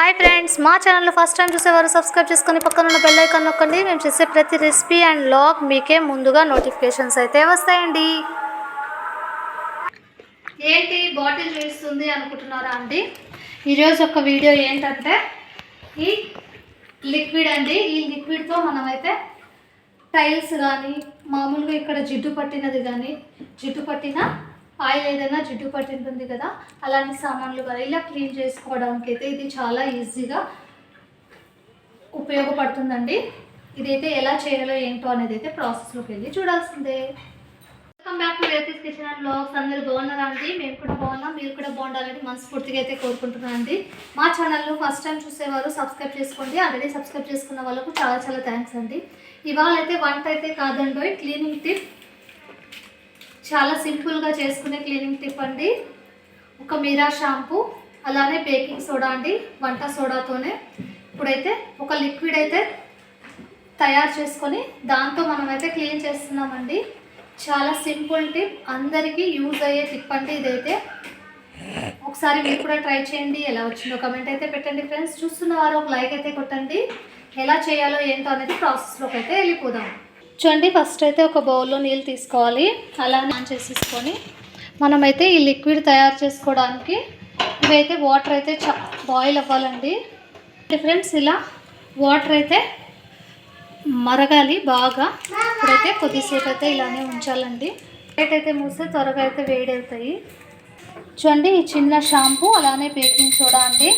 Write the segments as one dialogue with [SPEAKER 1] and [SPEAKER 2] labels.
[SPEAKER 1] Hi friends మా channel first time చూసేవారు subscribe చేసుకొని పక్కన ఉన్న బెల్ ఐకాన్ నొక్కండి. మేము చేసే ప్రతి రెసిపీ అండ్ లాగ్ మీకే ముందుగా నోటిఫికేషన్స్ అయితే వస్తాయండి. ఏంటి బాటిల్ వేస్తుంది అనుకుంటున్నారా అండి? ఈరోజు ఒక వీడియో ఏంటంటే ఈ లిక్విడ్ అండి ఈ లిక్విడ్తో మనమైతే టైల్స్ కానీ మామూలుగా ఇక్కడ జిడ్డు పట్టినది కానీ జిడ్డు పట్టిన ఆయిల్ ఏదైనా జిడ్డు పట్టింటుంది కదా అలాంటి సామాన్లు కదా ఇలా క్లీన్ చేసుకోవడానికి అయితే ఇది చాలా ఈజీగా ఉపయోగపడుతుందండి. ఇదైతే ఎలా చేయాలో ఏంటో అనేది అయితే ప్రాసెస్లోకి వెళ్ళి చూడాల్సిందే. Welcome back to Rethi's kitchen and blogs అందరూ బాగున్నారా అండి? మేము కూడా బాగున్నాం. మీరు కూడా బాగుండాలని మనస్ఫూర్తిగా అయితే కోరుకుంటున్నాను అండి. మా ఛానల్లో ఫస్ట్ టైం చూసేవారు సబ్స్క్రైబ్ చేసుకోండి. ఆల్రెడీ సబ్స్క్రైబ్ చేసుకున్న వాళ్ళకు చాలా చాలా థ్యాంక్స్ అండి. ఇవాళ అయితే వంట అయితే కాదండి క్లీనింగ్ టిప్ చాలా సింపుల్గా చేసుకునే క్లీనింగ్ టిప్ అండి. ఒక మీరా షాంపూ అలానే బేకింగ్ సోడా అండి వంట సోడాతోనే. ఇప్పుడైతే ఒక లిక్విడ్ అయితే తయారు చేసుకొని దాంతో మనమైతే క్లీన్ చేస్తున్నామండి. చాలా సింపుల్ టిప్ అందరికీ యూజ్ అయ్యే టిప్ అండి ఇదైతే. ఒకసారి మీరు కూడా ట్రై చేయండి ఎలా వచ్చిందో కమెంట్ అయితే పెట్టండి ఫ్రెండ్స్ చూస్తున్న వారు ఒక లైక్ అయితే కొట్టండి. ఎలా చేయాలో ఏంటో అనేది ప్రాసెస్లోకి అయితే వెళ్ళిపోదాం. చూడండి ఫస్ట్ అయితే ఒక బౌల్లో నీళ్ళు తీసుకోవాలి. అలానే ఆన్ చేసేసుకొని మనమైతే ఈ లిక్విడ్ తయారు చేసుకోవడానికి ఇవైతే వాటర్ అయితే చ బాయిల్ అవ్వాలండి. ఫ్రెండ్స్ ఇలా వాటర్ అయితే మరగాలి బాగా. ఇప్పుడైతే కొద్దిసేపు అయితే ఇలానే ఉంచాలండి. ప్లేట్ అయితే మూస్తే త్వరగా అయితే వేడవుతాయి. చూడండి ఈ చిన్న షాంపూ అలానే బేకింగ్ సోడా అండి.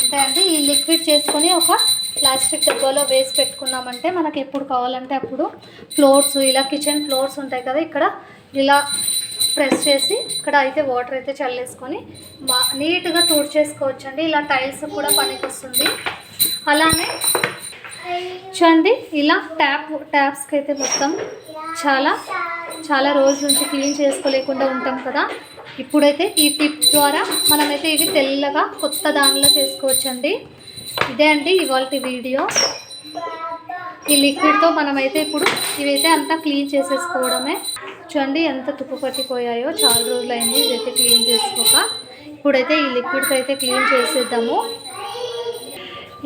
[SPEAKER 1] అంటే అండి ఈ లిక్విడ్ చేసుకొని ఒక ప్లాస్టిక్ డబ్బాలో వేసి పెట్టుకున్నామంటే మనకి ఎప్పుడు కావాలంటే అప్పుడు ఫ్లోర్స్ ఇలా కిచెన్ ఫ్లోర్స్ ఉంటాయి కదా ఇక్కడ ఇలా ప్రెస్ చేసి ఇక్కడ అయితే వాటర్ అయితే చల్లేసుకొని బా నీట్గా తుడిచేసుకోవచ్చు అండి ఇలా టైల్స్ కూడా పనికొస్తుంది. అలానే చూడండి ఇలా ట్యాప్ ట్యాప్స్కి అయితే మొత్తం చాలా చాలా రోజుల నుంచి క్లీన్ చేసుకోలేకుండా ఉంటాం కదా. ఇప్పుడైతే ఈ టిప్ ద్వారా మనమైతే ఇవి తెల్లగా కొత్త దానిలో చేసుకోవచ్చండి. ఇదే అండి ఇవాళ వీడియో. ఈ లిక్విడ్తో మనమైతే ఇప్పుడు ఇవైతే అంతా క్లీన్ చేసేసుకోవడమే. చూడండి ఎంత తుప్పు పట్టిపోయాయో చాలా అయింది ఇదైతే క్లీన్ చేసుకోక. ఇప్పుడైతే ఈ లిక్విడ్తో అయితే క్లీన్ చేసేద్దాము.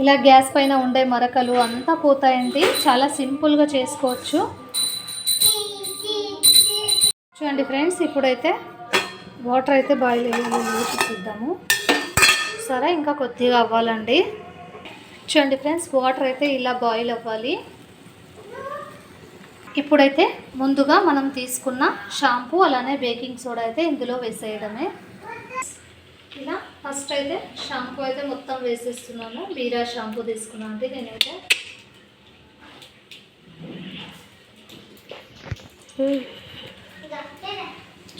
[SPEAKER 1] ఇలా గ్యాస్ పైన ఉండే మరకలు అంతా పోతాయండి. చాలా సింపుల్గా చేసుకోవచ్చు. చూడండి ఫ్రెండ్స్ ఇప్పుడైతే వాటర్ అయితే బాయిల్ అయ్యేది చూద్దాము సరే ఇంకా కొద్దిగా అవ్వాలండి. చూడండి ఫ్రెండ్స్ వాటర్ అయితే ఇలా బాయిల్ అవ్వాలి. ఇప్పుడైతే ముందుగా మనం తీసుకున్న షాంపూ అలానే బేకింగ్ సోడా అయితే ఇందులో వేసేయడమే. ఇలా ఫస్ట్ అయితే షాంపూ అయితే మొత్తం వేసేస్తున్నాను బీరా షాంపూ తీసుకున్నాను అండి నేనైతే.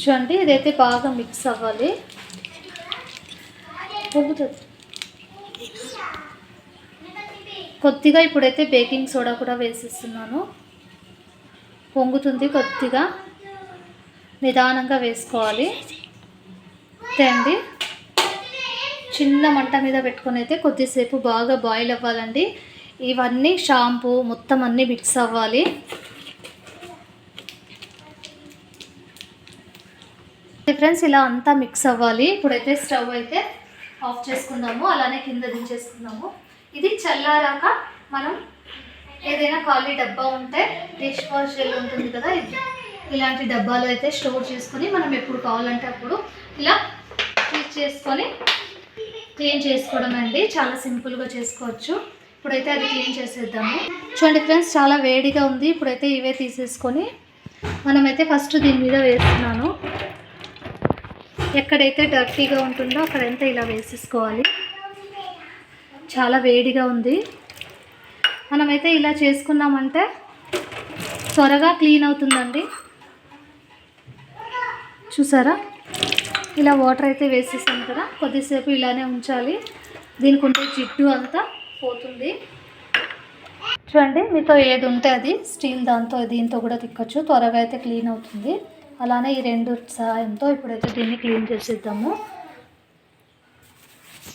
[SPEAKER 1] చూడండి ఇదైతే బాగా మిక్స్ అవ్వాలి. పొంగుతుంది. కొద్దిగా ఇప్పుడైతే బేకింగ్ సోడా కూడా వేసేస్తున్నాను. పొంగుతుంది కొద్దిగా. నిదానంగా వేసుకోవాలి. అంతే అండి చిన్న మంట మీద పెట్టుకొని అయితే కొద్దిసేపు బాగా బాయిల్ అవ్వాలండి. ఇవన్నీ షాంపూ మొత్తం అన్నీ మిక్స్ అవ్వాలి. ఫ్రెండ్స్ ఇలా అంతా మిక్స్ అవ్వాలి. ఇప్పుడైతే స్టవ్ అయితే ఆఫ్ చేసుకుందాము. అలానే కింద దించేసుకుందాము. ఇది చల్లారాక మనం ఏదైనా ఖాళీ డబ్బా ఉంటే డిష్ వాష్ జెల్ ఉంటుంది కదా ఇది ఇలాంటి డబ్బాలు అయితే స్టోర్ చేసుకొని మనం ఎప్పుడు కావాలంటే అప్పుడు ఇలా యూజ్ చేసుకొని క్లీన్ చేసుకోవడం అండి. చాలా సింపుల్గా చేసుకోవచ్చు. ఇప్పుడైతే అది క్లీన్ చేసేద్దాము. చూడండి ఫ్రెండ్స్ చాలా వేడిగా ఉంది. ఇప్పుడైతే ఇవే తీసేసుకొని మనమైతే ఫస్ట్ దీని మీద వేస్తున్నాను. ఎక్కడైతే డర్టీగా ఉంటుందో అక్కడంతా ఇలా వేసేసుకోవాలి. చాలా వేడిగా ఉంది. మనమైతే ఇలా చేసుకున్నామంటే త్వరగా క్లీన్ అవుతుందండి. చూసారా? ఇలా వాటర్ అయితే వేసేసాం కదా కొద్దిసేపు ఇలానే ఉంచాలి. దీనికి ఉంటే జిడ్డు అంతా పోతుంది. చూడండి మీతో ఏది ఉంటే అది స్టీల్ దాంతో దీంతో కూడా తిక్కచ్చు. త్వరగా అయితే క్లీన్ అవుతుంది. అలానే ఈ రెండు సహాయంతో ఇప్పుడైతే దీన్ని క్లీన్ చేసేద్దాము.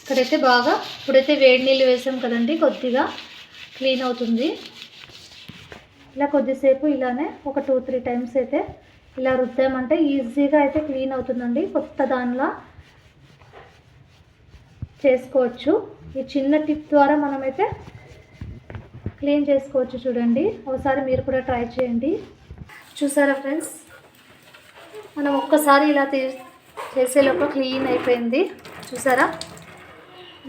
[SPEAKER 1] ఇక్కడైతే బాగా ఇప్పుడైతే వేడి నీళ్ళు వేసాం కదండి కొద్దిగా క్లీన్ అవుతుంది. ఇలా కొద్దిసేపు ఇలానే ఒక టూ త్రీ టైమ్స్ అయితే ఇలా రుద్దామంటే ఈజీగా అయితే క్లీన్ అవుతుందండి. కొత్త దానిలా చేసుకోవచ్చు. ఈ చిన్న టిప్ ద్వారా మనమైతే క్లీన్ చేసుకోవచ్చు చూడండి. ఒకసారి మీరు కూడా ట్రై చేయండి. చూసారా ఫ్రెండ్స్? మనం ఒక్కసారి ఇలా తీ చేసేలోపు క్లీన్ అయిపోయింది. చూసారా?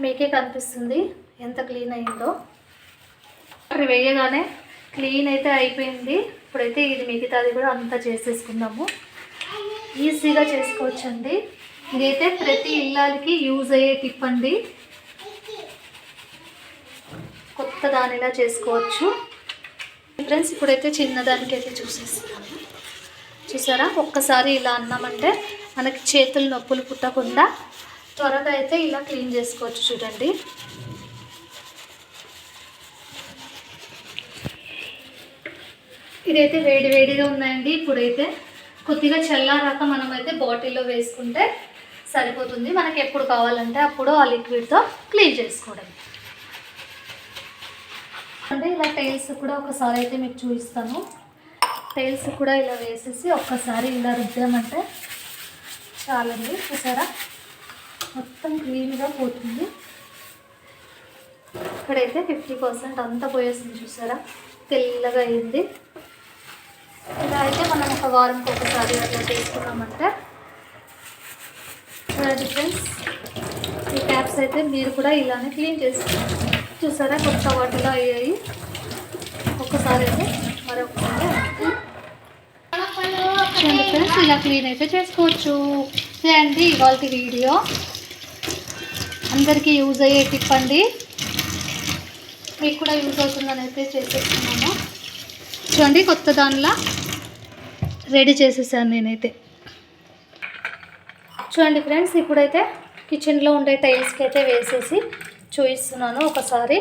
[SPEAKER 1] మీకే కనిపిస్తుంది. ఎంత క్లీన్ అయిందో. వాటర్ వేయగానే క్లీన్ అయితే అయిపోయింది. ఇప్పుడైతే ఇది మిగతాది కూడా అంతా చేసేసుకుందాము. ఈజీగా చేసుకోవచ్చండి. ఇదైతే ప్రతి ఇల్లాలకి యూజ్ అయ్యే టిప్ అండి. కొత్త దానిలా చేసుకోవచ్చు. ఫ్రెండ్స్ ఇప్పుడైతే చిన్నదానికి అయితే చూసారా? ఒక్కసారి ఇలా అన్నామంటే మనకి చేతులు నొప్పులు పుట్టకుండా త్వరగా అయితే ఇలా క్లీన్ చేసుకోవచ్చు చూడండి. ఇదైతే వేడి వేడిగా ఉన్నాయండి. ఇప్పుడైతే కొద్దిగా చల్లారాక మనమైతే బాటిల్లో వేసుకుంటే సరిపోతుంది. మనకి ఎప్పుడు కావాలంటే అప్పుడు ఆ లిక్విడ్తో క్లీన్ చేసుకోవడం. అంటే ఇలా టైల్స్ కూడా ఒకసారి అయితే మీకు చూపిస్తాను. టైల్స్ కూడా ఇలా వేసేసి ఒక్కసారి ఇలా రుద్దామంటే చాలండి. చూసారా? మొత్తం క్లీన్గా పోతుంది. ఇక్కడైతే ఫిఫ్టీ పర్సెంట్ అంతా పోయేసింది చూసారా? తెల్లగా అయింది. ఇలా అయితే మనం ఒక వారంకి ఒకసారి అట్లా చేసుకున్నామంటే చూడండి ఫ్రెండ్స్ ఈ క్యాప్స్ అయితే మీరు కూడా ఇలానే క్లీన్ చేసుకున్నారు చూసారా? కొత్త వాటిలో అయ్యాయి. ఒక్కసారి అయితే మరొకసారి ఫ్రెండ్స్ ఇలా క్లీన్ అయితే చేసుకోవచ్చు. ఇదే అండి ఇవాళ వీడియో. అందరికీ యూజ్ అయ్యే టిప్ అండి. మీకు కూడా యూజ్ అవుతుందని అయితే చేసేస్తున్నాను. చూడండి కొత్త దానిలా రెడీ చేసేసాను నేనైతే. చూడండి ఫ్రెండ్స్ ఇప్పుడైతే కిచెన్లో ఉండే టైల్స్కి అయితే వేసేసి చూపిస్తున్నాను ఒకసారి.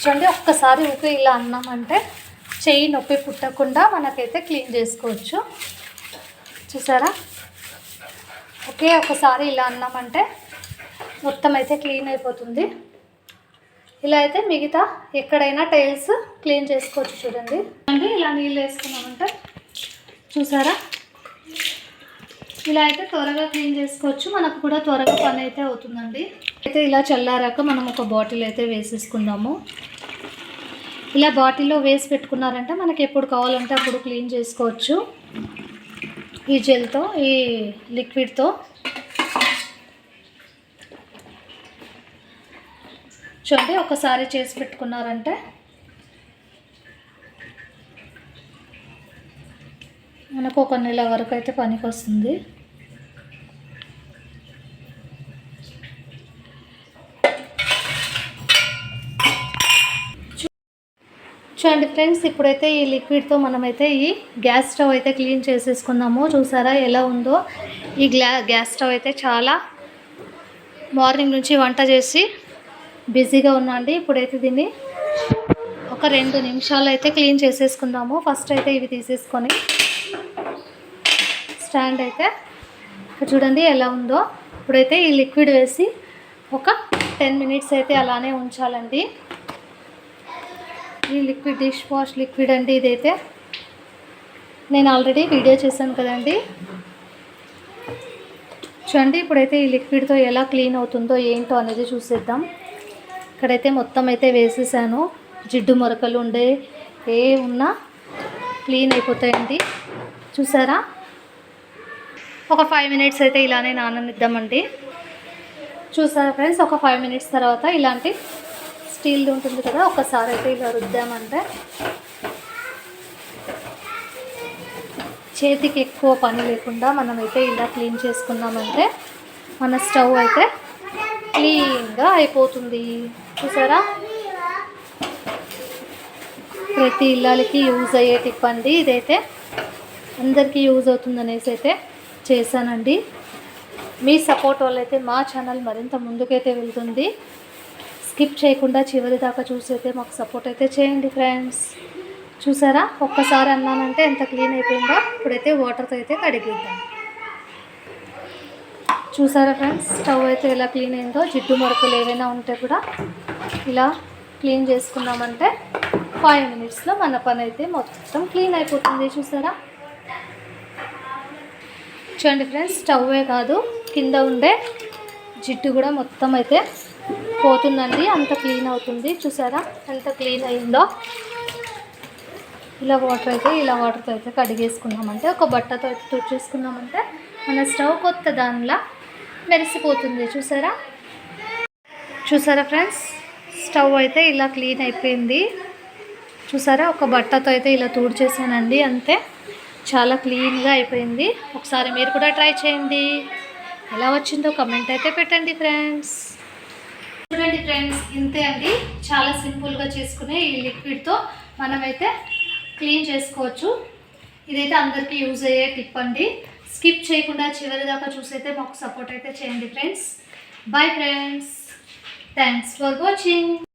[SPEAKER 1] చూడండి ఒక్కసారి ఊకే ఇలా అన్నామంటే చెయ్యి నొప్పి పుట్టకుండా మనకైతే క్లీన్ చేసుకోవచ్చు. చూసారా? ఒకే ఒకసారి ఇలా అన్నామంటే మొత్తం అయితే క్లీన్ అయిపోతుంది. ఇలా అయితే మిగతా ఎక్కడైనా టైల్స్ క్లీన్ చేసుకోవచ్చు చూడండి. అంటే ఇలా నీళ్ళు వేసుకున్నామంటే చూసారా? ఇలా అయితే త్వరగా క్లీన్ చేసుకోవచ్చు మనకు కూడా త్వరగా పని అయితే అవుతుందండి. అయితే ఇలా చల్లారాక మనం ఒక బాటిల్ అయితే వేసేసుకుందాము. ఇలా బాటిల్లో వేసి పెట్టుకున్నారంటే మనకి ఎప్పుడు కావాలంటే అప్పుడు క్లీన్ చేసుకోవచ్చు. ఈ జెల్తో ఈ లిక్విడ్తో. చూడండి ఒకసారి చేసి పెట్టుకున్నారంటే. మనకు ఒక నెల వరకు అయితే పనికి వస్తుంది చూడండి ఫ్రెండ్స్ ఇప్పుడైతే ఈ లిక్విడ్తో మనమైతే ఈ గ్యాస్ స్టవ్ అయితే క్లీన్ చేసేసుకుందాము. చూసారా ఎలా ఉందో? ఈ గ్లా గ్యాస్ స్టవ్ అయితే చాలా మార్నింగ్ నుంచి వంట చేసి బిజీగా ఉన్నా అండి. ఇప్పుడైతే దీన్ని ఒక రెండు నిమిషాలు అయితే క్లీన్ చేసేసుకుందాము. ఫస్ట్ అయితే ఇవి తీసేసుకొని స్టాండ్ అయితే చూడండి ఎలా ఉందో. ఇప్పుడైతే ఈ లిక్విడ్ వేసి ఒక టెన్ మినిట్స్ అయితే అలానే ఉంచాలండి. ఈ లిక్విడ్ డిష్ వాష్ లిక్విడ్ అండి ఇదైతే. నేను ఆల్రెడీ వీడియో చేశాను కదండి. చూడండి ఇప్పుడైతే ఈ లిక్విడ్తో ఎలా క్లీన్ అవుతుందో ఏంటో అనేది చూసేద్దాం. ఇక్కడైతే మొత్తం అయితే వేసేసాను. జిడ్డు మొరకలు ఉండే ఏ ఉన్నా క్లీన్ అయిపోతాయండి. చూసారా? ఒక ఫైవ్ మినిట్స్ అయితే ఇలానే నాననిద్దామండి. చూసారా ఫ్రెండ్స్? ఒక ఫైవ్ మినిట్స్ తర్వాత ఇలాంటి స్టీల్ది ఉంటుంది కదా ఒకసారి అయితే ఇలా రుద్దామంటే చేతికి ఎక్కువ పని లేకుండా మనమైతే ఇలా క్లీన్ చేసుకున్నామంటే మన స్టవ్ అయితే క్లీన్గా అయిపోతుంది. చూసారా? ప్రతి ఇళ్ళకి యూజ్ అయ్యే టిప్ అండి ఇదైతే. అందరికీ యూజ్ అవుతుంది అనేసి అయితే చేశానండి. మీ సపోర్ట్ వల్ల అయితే మా ఛానల్ మరింత ముందుకైతే వెళ్తుంది. స్కిప్ చేయకుండా చివరి దాకా చూసి అయితే మాకు సపోర్ట్ అయితే చేయండి ఫ్రెండ్స్. చూసారా? ఒక్కసారి అన్నానంటే ఎంత క్లీన్ అయిపోయిందో ఇప్పుడైతే వాటర్తో అయితే కడిగిద్దాం. చూసారా ఫ్రెండ్స్? స్టవ్ అయితే ఎలా క్లీన్ అయిందో జిడ్డు మరకలు ఏవైనా ఉంటే కూడా ఇలా క్లీన్ చేసుకున్నామంటే ఫైవ్ మినిట్స్లో మన పని అయితే మొత్తం క్లీన్ అయిపోతుంది. చూసారా? చూడండి ఫ్రెండ్స్ స్టవ్వే కాదు కింద ఉండే జిడ్డు కూడా మొత్తం అయితే పోతుందండి అంత క్లీన్ అవుతుంది. చూసారా? ఎంత క్లీన్ అయిందో. ఇలా వాటర్ అయితే ఇలా వాటర్తో అయితే కడిగేసుకున్నామంటే ఒక బట్టతో అయితే తుడిచేసుకున్నామంటే మన స్టవ్ కొత్త దానిలా మెరిసిపోతుంది. చూసారా? చూసారా ఫ్రెండ్స్? స్టవ్ అయితే ఇలా క్లీన్ అయిపోయింది. చూసారా? ఒక బట్టతో అయితే ఇలా తుడిచేసానండి అంతే. చాలా క్లీన్గా అయిపోయింది. ఒకసారి మీరు కూడా ట్రై చేయండి. ఎలా వచ్చిందో కమెంట్ అయితే పెట్టండి ఫ్రెండ్స్. చూడండి ఫ్రెండ్స్ ఇంతే అండి. చాలా సింపుల్గా చేసుకునే ఈ లిక్విడ్తో మనమైతే క్లీన్ చేసుకోవచ్చు. ఇదైతే అందరికీ యూజ్ అయ్యే టిప్ అండి. స్కిప్ చేయకుండా చివరి దాకా చూసైతే మాకు సపోర్ట్ అయితే చేయండి friends bye friends thanks for watching